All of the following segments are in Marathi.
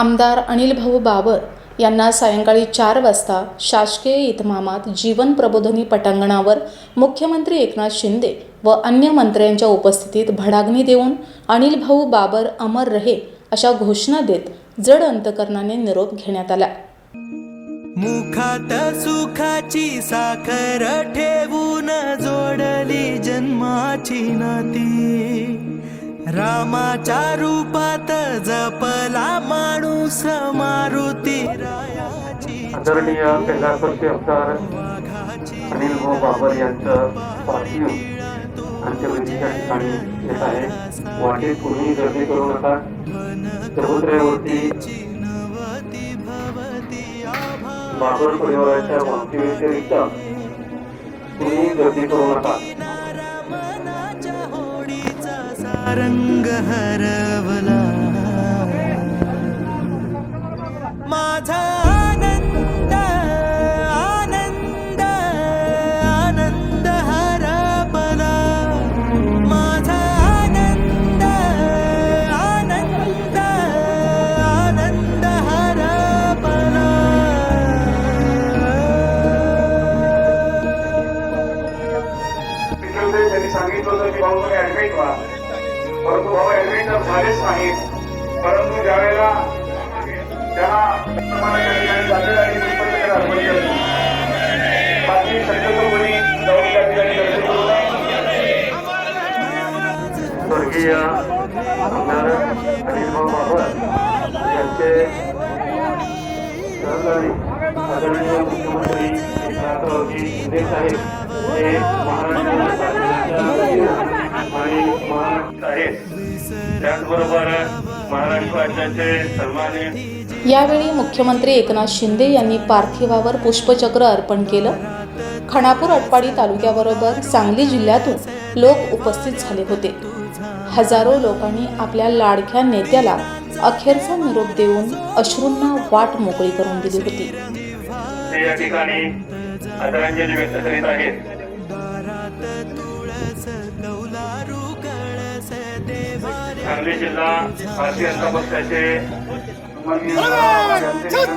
आमदार अनिल भाऊ बाबर यांना सायंकाळी चार वाजता शासकीय इतमामात जीवन प्रबोधनी पटांगणावर मुख्यमंत्री एकनाथ शिंदे व अन्य मंत्र्यांच्या उपस्थितीत भडाग्नी देऊन अनिल भाऊ बाबर अमर रहे अशा घोषणा देत जड अंतकरणाने निरोप घेण्यात आला. मुखात सुखाची साखर ठेवून जोडली जन्माची नाती. रामाच्या रूपात जपला माणूस मारुती रायाची आदरणीय कैलासवर्षी अवतार अनिल भाऊ बाबर यांचं पार्थिव आमच्या अंत्यविधीच्या ठिकाणी येत आहे. वाटेत कुणीही गर्दी करू नका. चबुतऱ्यावरती बाबर परिवाराच्या वाहतुकीव्यतिरिक्त कुणीही गर्दी करू नका. रंग हरवला माझा आनंद आनंद आनंद हरवला माझा आनंद आनंद आनंद हरवला त्यांनी सांगितलं होतं की भाऊ तुम्ही ऍडमिट व्हा. परंतु भाऊ ऍडमिट तर झालेच नाहीत परंतु ज्यावेळेला बाकी जाऊन त्या ठिकाणी स्वर्गीय आमदार यांचे सहकारी आदरणीय मुख्यमंत्री एकनाथरावजी शिंदे साहेब हे महाराष्ट्र आणि महाराष्ट्र आहेत. त्याचबरोबर महाराष्ट्र राज्याचे सन्मानित यावेळी मुख्यमंत्री एकनाथ शिंदे यांनी पार्थिवावर पुष्पचक्र अर्पण केलं. खानापूर अटपाडी तालुक्याबरोबर सांगली जिल्ह्यातून लोक उपस्थित झाले होते. हजारो लोकांनी आपल्या लाडक्या नेत्याला अखेरचा निरोप देऊन अश्रूंना वाट मोकळी करून दिली होती. ते या ठिकाणी आदरांजली व्यक्त करीत आहेत. सांगली जिल्हा भारतीय जनता पक्षाचे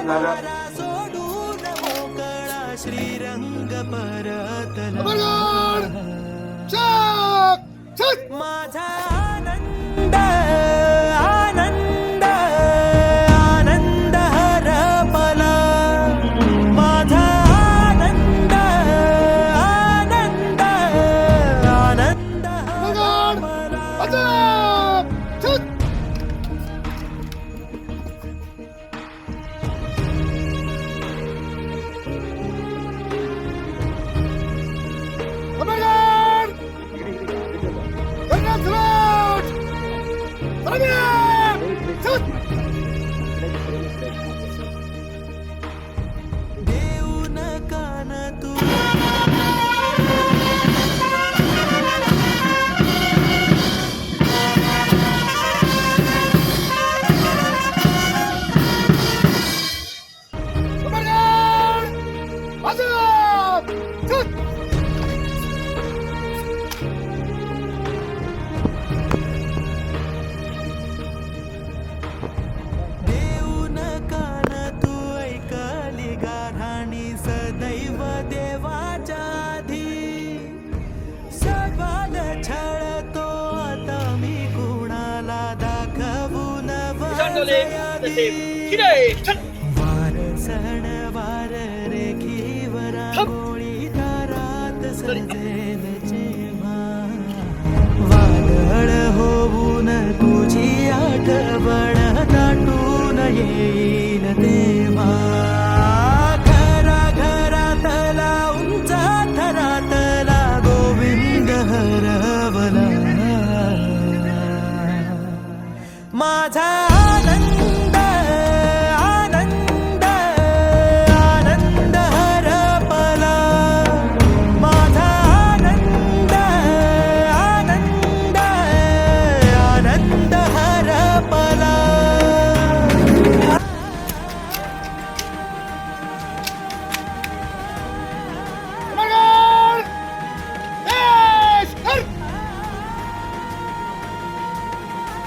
झालं. सोडून मोकळा श्रीरंग परतला माझा देऊन वादळ होऊन तुझी आठवण दाटून येईल तेव्हा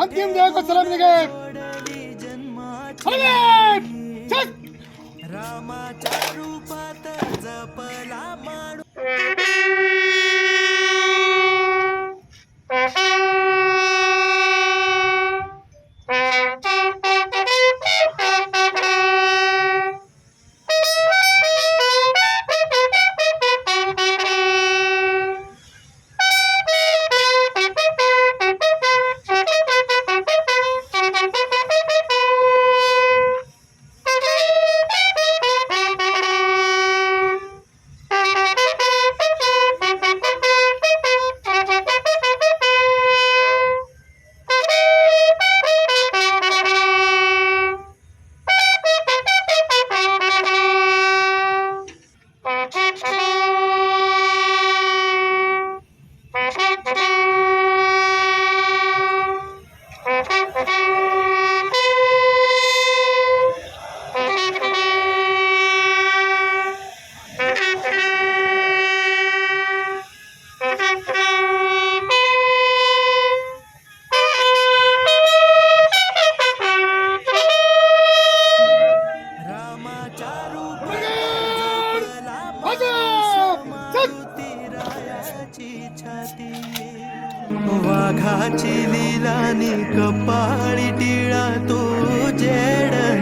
अंतिम देह को सलाम निगे रामाच्या रूपात जपला माणू Thank you. वाघाची लिलानी कपाळी टिळा तो जेडणारासाठी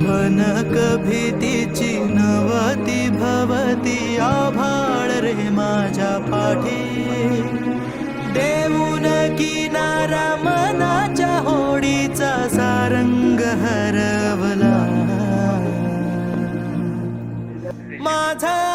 भनक भीतीची नवती भवती आभाळ रे माझ्या पाठी. देऊन किनारा मनाच्या होडीचा सारंग हरवला. माझा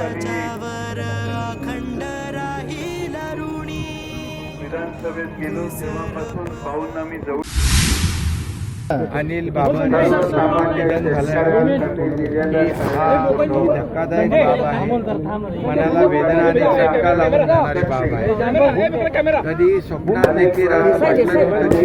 त्याच्यावर अखंड राहील ऋणी विधानसभेत गेलो तेव्हापासून पाहून आम्ही जाऊ अनिल बाबांनी निधन झालं हा धक्कादायक बाब आहे. मनाला वेदना आणि धक्का लावून जाणारी बाब आहे. कधी स्वप्नात देखील राहत वाटलं की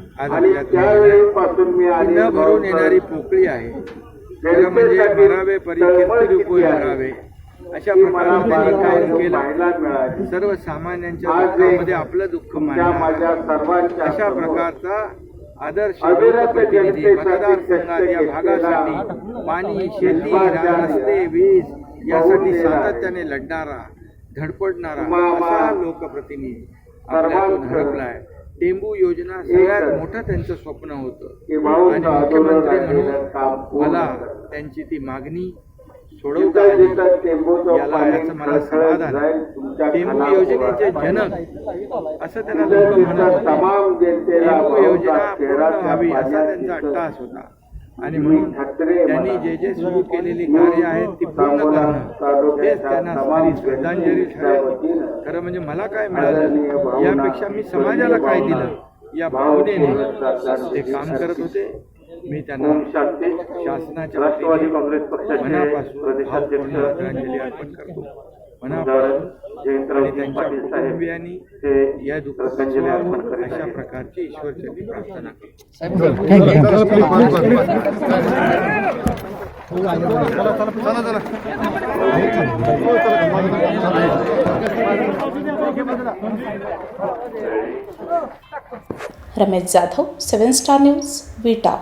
आज आहे. न भरून येणारी पोकळी आहे. खरं म्हणजे भरावे परी कीर्ती रूप भरावे? अशा प्रकारे त्यांनी केलं. सर्वसामान्यांच्या दुःखामध्ये आपलं दुःख मांडणार अशा प्रकारचा आदर्श लोकप्रतिनिधी मतदारसंघात या भागासाठी पाणी शेती रस्ते वीज यासाठी आहे. सातत्याने लढणारा धडपडणारा असा लोकप्रतिनिधी आपल्यातून सर्वांचं हरपलाय टेंबू योजना सगळ्यात. मोठं त्यांचं स्वप्न होतं आणि मुख्यमंत्री म्हणून पूर्ण मला. त्यांची ती मागणी सोडवता आली याला याचं मला समाधान टेंबू. योजनेचे जनक असं त्यांना तिथं लोक म्हणत टेंबू योजना पूर्ण व्हावी असा त्यांचा. अट्टास होता आणि म्हणून त्यांनी जे जे सुरू केलेली कार्य आहेत ती पूर्ण करणं हेच त्यांना तमाम श्रद्धांजली जनतेच्या ठरेल. खरं म्हणजे मला काय मिळालं यापेक्षा मी समाजाला काय दिलं या भावनेने ते काम करत होते. मी त्यांना शासनाच्या राष्ट्रवादी काँग्रेस मनापासून अर्पण करतो. अशा. प्रकारची ईश्वरचरणी प्रार्थना करतो Ramesh Jadhav seven star news Vita